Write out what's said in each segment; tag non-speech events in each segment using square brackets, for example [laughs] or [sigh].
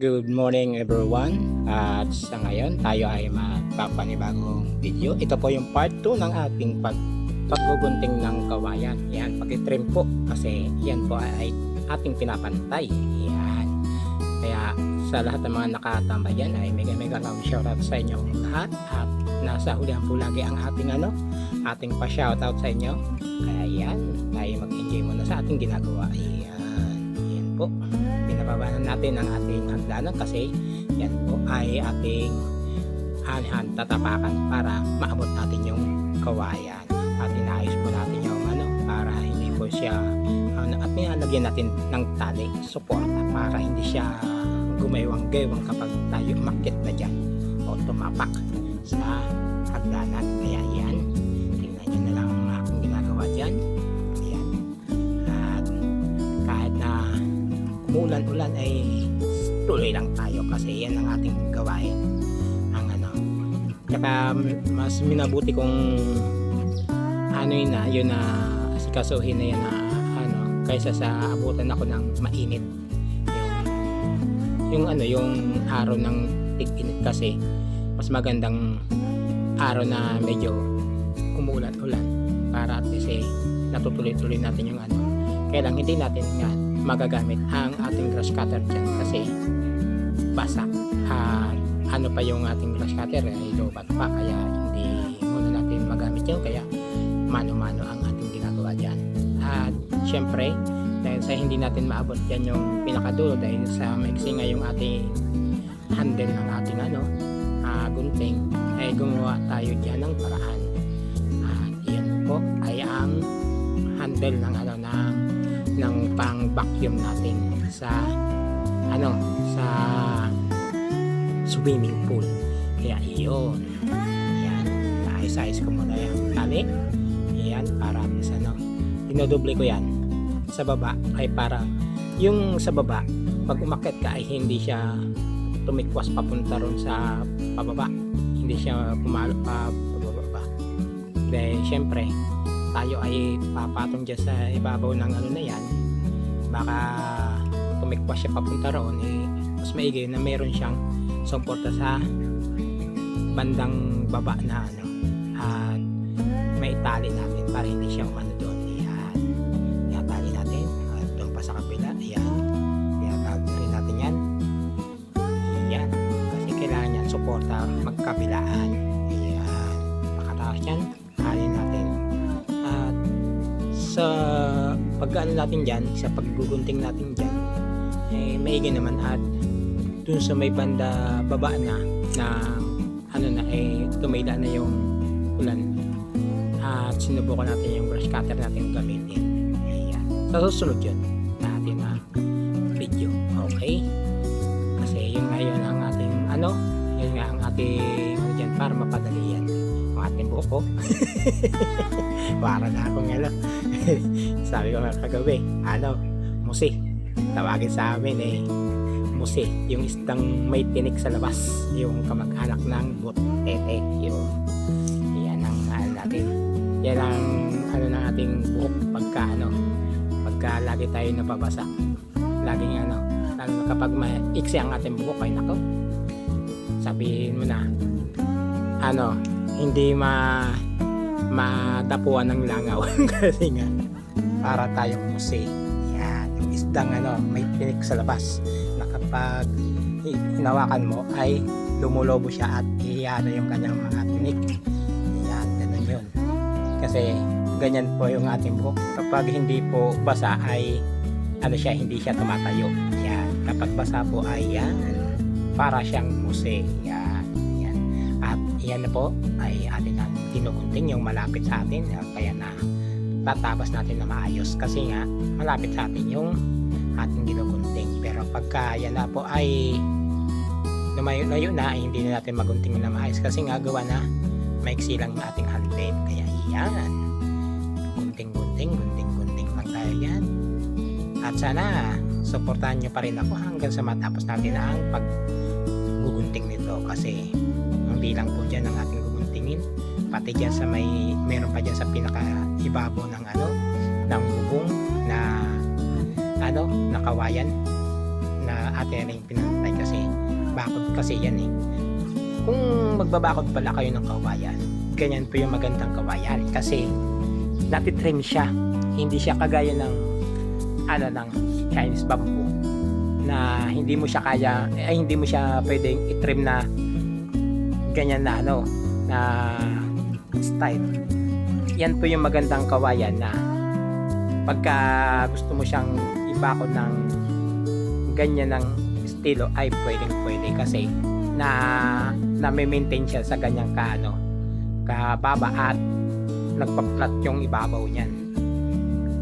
Good morning everyone. At sa ngayon tayo ay magpapanibagong video. Ito po yung part 2 ng ating pag paggugunting ng kawayan. Yan, pag-trim po. Kasi yan po ay ating pinapantay. Yan. Kaya sa lahat ng mga nakatambay yan ay mega mega love shoutout sa inyong lahat. At nasa hulihan po lagi ang ating ano Ating pa shoutout sa inyo. Kaya yan, tayo mag-enjoy muna sa ating ginagawa. Yan, yan po pinababanan natin ang ating hagdanan kasi yan po ay ating han-han tatapakan para maabot natin yung kawayan. At inaayos po natin yung ano para hindi po siya ano, at nilalagyan natin ng tali suporta para hindi siya gumaywang-gaywang kapag tayo umakyat na dyan o tumapak sa hagdanan kaya yan tingnan nyo na lang ang aking ginagawa dyan umulan-ulan ay tuloy lang tayo kasi yan ang ating gawain. Ang ano. Tsaka mas minabuti kung ano yun na yun na sikasuhin na yan na ano kaysa sa abutan ako ng mainit. Yung, yung ano yung araw ng tig-init kasi mas magandang araw na medyo umulan-ulan para at least eh, natutuloy-tuloy natin yung ano. Kaya lang hindi natin nga magagamit ang ating grass cutter dyan. Kasi basa. At ano pa yung ating grass cutter? Ay lobat pa? Kaya hindi muna natin magamit yun. Kaya mano-mano ang ating ginagawa dyan. At syempre dahil sa hindi natin maabot dyan yung pinakadulo dahil sa maiksi nga yung ating handle ng ating ano ah, gunting ay gumawa tayo dyan ng paraan. At yan po ay ang handle ng ano ng ng pang vacuum natin sa ano sa swimming pool. Kaya iyon. Yan naayos-ayos ko muna yung tali. Yan para sa ano dinodoble ko yan. Sa baba ay para yung sa baba pag umakyat ka ay hindi siya tumikwas papunta ron sa pababa. Hindi siya pumalo pa pababa. Pa dahil syempre tayo ay papatong dyan sa ibabaw ng ano na yan. Baka tumikwas siya papunta roon eh, mas maigi na meron siyang suporta sa bandang baba na ano at may tali natin para hindi siya umano doon. Yan. Yan tali natin at doon pa sa kabila yan. Kaya gagawin natin yan. Yan. Kasi kailangan yan suporta magkabilaan. Yan. Pakataas yan. Alin natin at sa pag ano natin dyan sa paggugunting natin dyan eh maigi naman at dun sa may banda baba na na ano na eh tumila na yung ulan. At sinubukan natin yung brush cutter natin gamitin. Ayan. Sa susunod yun natin na video. Okay? Kasi yun nga yun ang ating ano? Yun nga ang ating ano dyan para mapadali yan ang ating buhok para na akong ano [laughs] sabi ko nga kagabi ano musi tawagin sa amin eh. Musi yung isdang may tinik sa labas yung kamag-anak ng butete yung yan ang ano natin. Yan ang ano ng ating buhok pagka ano pagka lagi tayo napabasa laging ano lalo kapag maiksi ang ating buhok ay nako sabihin mo na ano hindi ma madapuan ng langaw. [laughs] Kasi nga para tayong musi yan yung isdang ano may tinik sa labas na kapag hinawakan mo ay lumulobo siya at ihiyano yung kanyang mga tinik yan ganun yun. Kasi ganyan po yung ating buhok. Kapag hindi po basa ay ano siya hindi siya tumatayo. Yan kapag basa po ay yan para siyang musi yan yan na po ay atin ang tinugunting yung malapit sa atin. Kaya na tatabas natin na maayos kasi nga malapit sa atin yung ating ginugunting pero pagka yan na po ay lumayo-layo na ay hindi na natin magunting na maayos kasi nga gawa na maiksi lang yung ating handle kaya yan. Gunting-gunting gunting-gunting lang tayo yan at sana suportahan nyo pa rin ako hanggang sa matapos natin ang paggugunting nito kasi hindi lang po dyan ang ating guguntingin pati dyan sa may meron pa dyan sa pinaka ibabaw ng ano ng bubong na ano nakawayan na atin rin pinantay kasi bakod kasi yan eh. Kung magbabakod pala kayo ng kawayan, ganyan po yung magandang kawayan kasi natitrim siya. Hindi siya kagaya ng ano ng Chinese bamboo na hindi mo siya kaya ay hindi mo siya pwedeng itrim na ganyan na ano na style. Yan po yung magandang kawayan na pagka gusto mo siyang ibakod ng ganyan ng estilo ay pwedeng pwede kasi na na maintain siya sa ganyang ka ano kababa at nagpa-flat yung ibabaw niyan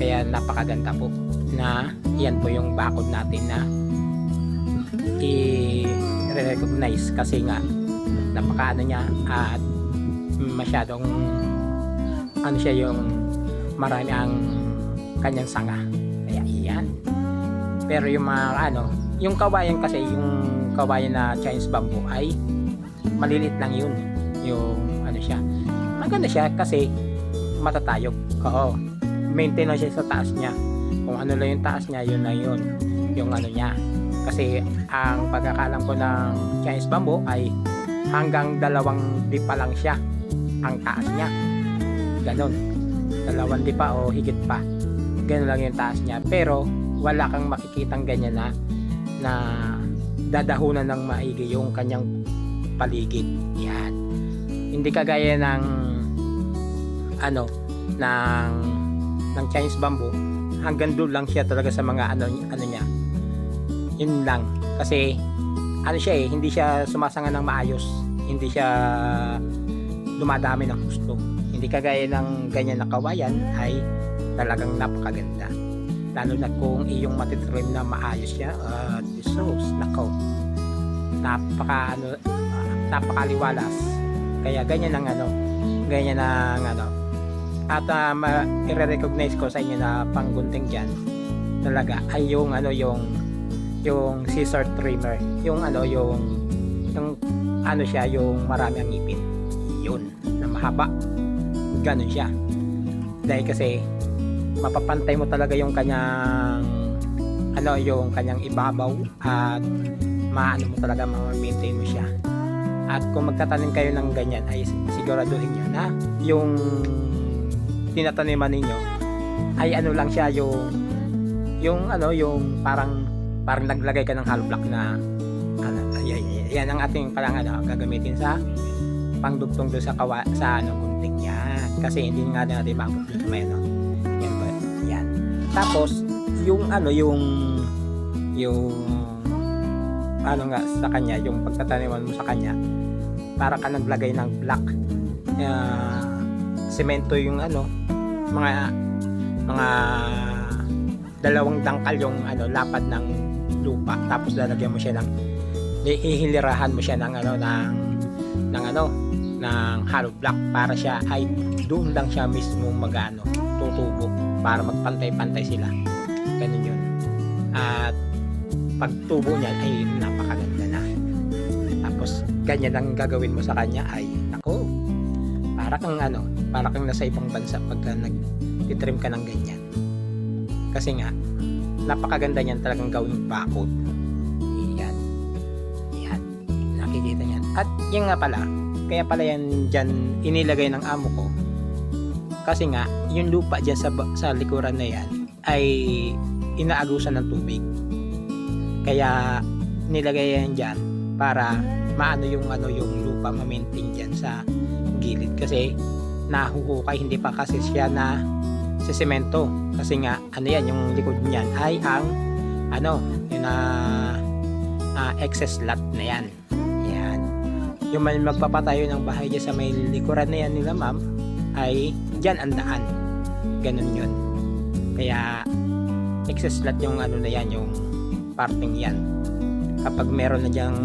kaya napakaganda po na yan po yung bakod natin na i-recognize kasi nga napaka ano niya at masyadong ano siya yung marami ang kanyang sanga. Kaya iyan pero yung mga ano yung kawayan kasi yung kawayan na Chinese bamboo ay maliliit lang yun. Yung ano siya. Maganda siya kasi matatayog. Oo. Maintain lang siya sa taas niya. Kung ano lang yung taas niya yun na yun. Yung ano niya. Kasi ang pagkakalam ko ng Chinese bamboo ay hanggang dalawang dipa lang siya ang taas niya. Ganon. Dalawang dipa o higit pa. Ganon lang yung taas niya. Pero wala kang makikitang ganyan na na dadahunan ng maigi yung kanyang paligid. Yan. Hindi kagaya ng ano ng ng Chinese bamboo. Hanggang doon lang siya talaga sa mga ano ano niya. Yun lang. Kasi ano siya eh hindi siya sumasanga ng maayos. Hindi siya dumadami ng gusto. Hindi kagaya ng ganyan na kawayan ay talagang napakaganda. Lalo na kung iyong matitrim na maayos siya. Uh, sauce nako. Napaka ano ah, napakaliwalas. Kaya ganyan ang ano ganyan ang ano. At uh, ma- i-recognize ko sa inyo na panggunting dyan talaga ay yung ano yung yung scissor trimmer yung ano yung yung ano siya yung marami ang ngipin yun na mahaba. Ganun siya. Dahil kasi mapapantay mo talaga yung kanyang ano yung kanyang ibabaw at maano mo talaga ma-maintain mo siya. At kung magtatanim kayo ng ganyan ay siguraduhin nyo na yung tinataniman ninyo ay ano lang siya yung yung ano yung parang parang naglagay ka ng hollow block na ano, ay, yan ang ating parang ano gagamitin sa pangdugtong doon sa kawa sa ano gunting. Yan. Kasi hindi nga natin doon sa may ano. Yan ba? Yan. Tapos yung ano yung yung ano nga sa kanya yung pagtataniman mo sa kanya para ka naglagay ng block. Uh, semento yung ano mga mga dalawang dangkal yung ano lapad ng lupa. Tapos lalagyan mo siya ng hihilirahan mo siya ng ano ng ng ano ng hollow block para siya ay doon lang siya mismo magano tutubo para magpantay-pantay sila. Ganun yun. At pagtubo niyan ay napakaganda na. Tapos ganyan ang gagawin mo sa kanya ay nako para kang ano para kang nasa ibang bansa pagka nag-trim ka ng ganyan. Kasi nga napakaganda niyan talagang gawing bakod. Yan. Yan. Nakikita niyan. At yung nga pala kaya pala yan dyan inilagay ng amo ko. Kasi nga yung lupa dyan sa, sa likuran na yan ay inaagusan ng tubig. Kaya nilagay yan dyan para maano yung ano yung lupa ma-maintain dyan sa gilid. Kasi nahuhukay hindi pa kasi siya na sa semento. Kasi nga ano yan yung likod niyan ay ang ano yung na uh, excess lot na yan. Yan. Yung may magpapatayo ng bahay dyan sa may likuran na yan nila ma'am ay dyan ang daan. Ganun yun. Kaya excess lot yung ano na yan yung parting yan. Kapag meron na dyang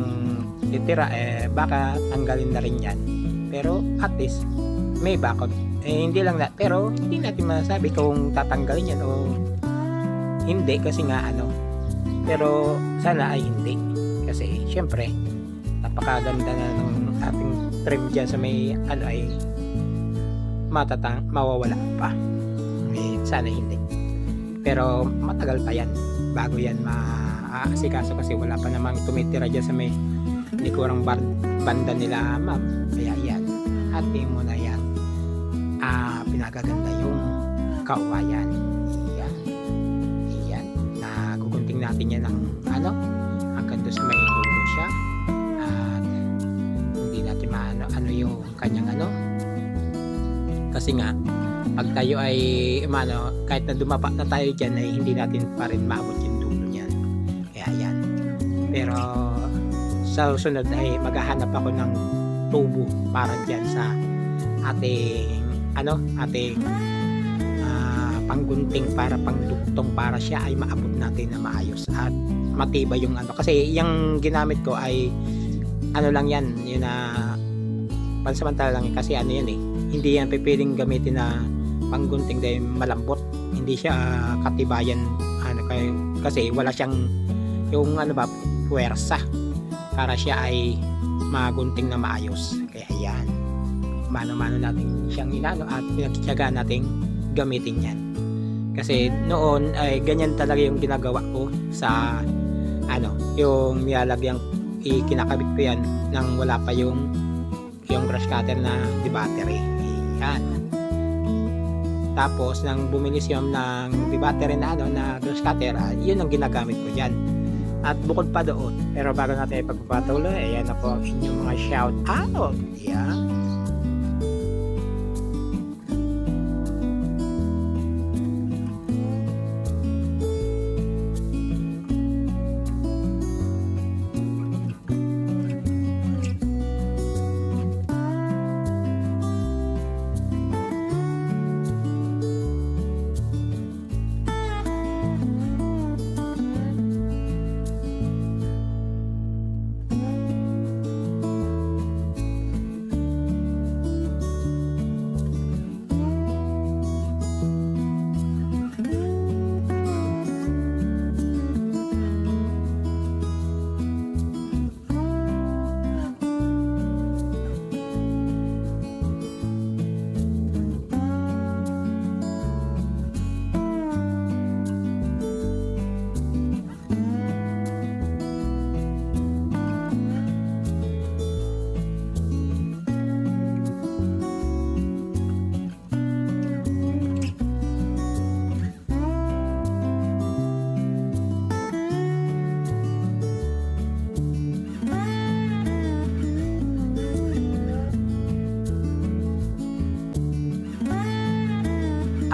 titira eh baka tanggalin na rin yan. Pero at least may backup eh hindi lang na pero hindi natin masabi kung tatanggalin yan o hindi kasi nga ano pero sana ay hindi kasi syempre napakaganda na ng ating trim dyan sa may ano ay matatang mawawala pa eh, sana hindi pero matagal pa yan bago yan ma maaasikaso kasi wala pa namang tumitira dyan sa may likurang bar, banda nila ma'am. Kaya yan. Ating muna yan. Ah, pinagaganda yung kawayan. Yan. Yan. Nagugunting natin yan ng ano, hanggang doon sa may dulo siya. At hindi natin maano ano yung kanyang ano. Kasi nga, pag tayo ay umano, kahit na dumapa na tayo dyan ay hindi natin pa rin maabot yung dulo niyan. Kaya yan. Pero sa susunod ay maghahanap ako ng tubo para dyan sa ating ano, ating ah, panggunting para pangdugtong para siya ay maabot natin na maayos at matibay yung ano. Kasi yung ginamit ko ay ano lang yan, yun na pansamantala lang kasi ano yan eh hindi yan pipiling gamitin na panggunting dahil malambot. Hindi siya ah, katibayan ano kay kasi wala siyang yung ano ba puwersa para siya ay magunting na maayos. Kaya yan mano-mano natin siyang inano at pinagtyagaan nating gamitin yan. Kasi noon ay ganyan talaga yung ginagawa ko sa ano yung nilalagyan ikinakabit ko yan nang wala pa yung yung brush cutter na di battery. Yan. Tapos nang bumili siya ng di battery na ano na brush cutter ah, yun ang ginagamit ko dyan. At bukod pa doon pero bago natin ipagpapatuloy ayan na po ang inyong mga shout out yan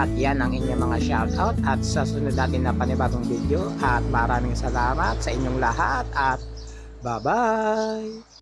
At yan ang inyong mga shoutout at sa sunod natin na panibagong video at maraming salamat sa inyong lahat at bye-bye!